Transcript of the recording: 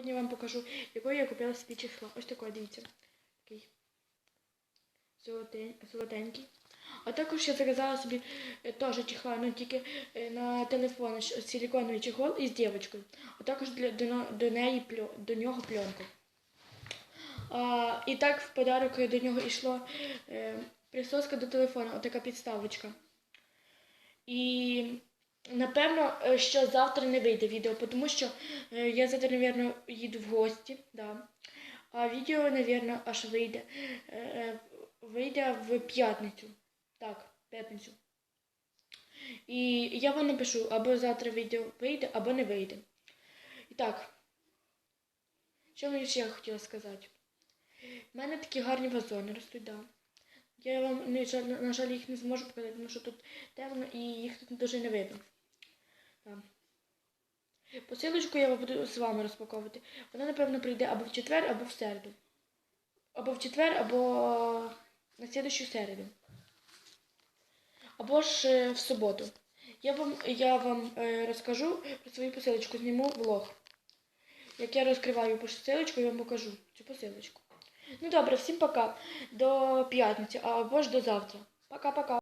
Сьогодні вам покажу, якою я купила собі чехла. Ось такий, дивіться. Такий золотень, золотенький. А також я заказала собі е, теж чехла, ну тільки е, на телефон силиконовий чехол із дівчинкою. А також для, до, до, неї, до нього пленку. А, і так в подарок до нього йшло е, присоска до телефона, отака підставочка. І напевно, е, що завтра не вийде відео, тому що е, я завтра, мабуть, їду в гості. Да. А відео, мабуть, аж вийде. е, Вийде в п'ятницю. Так, п'ятницю. І я вам напишу, або завтра відео вийде, або не вийде. І так, що мені ще хотіла сказати? У мене такі гарні вазони ростуть, да. Я вам, на жаль, їх не зможу показати, тому що тут темно і їх тут дуже не видно. Да. Посилочку я буду з вами розпаковувати. Вона, напевно, прийде або в четвер, або в середу. Або в четвер, або на слідущу середу. Або ж е, в суботу. Я вам, я вам е, розкажу про свою посилочку, зніму влог. Як я розкриваю посилочку, я вам покажу цю посилочку. Ну добре, всім пока. До п'ятниці, або ж до завтра. Пока-пока.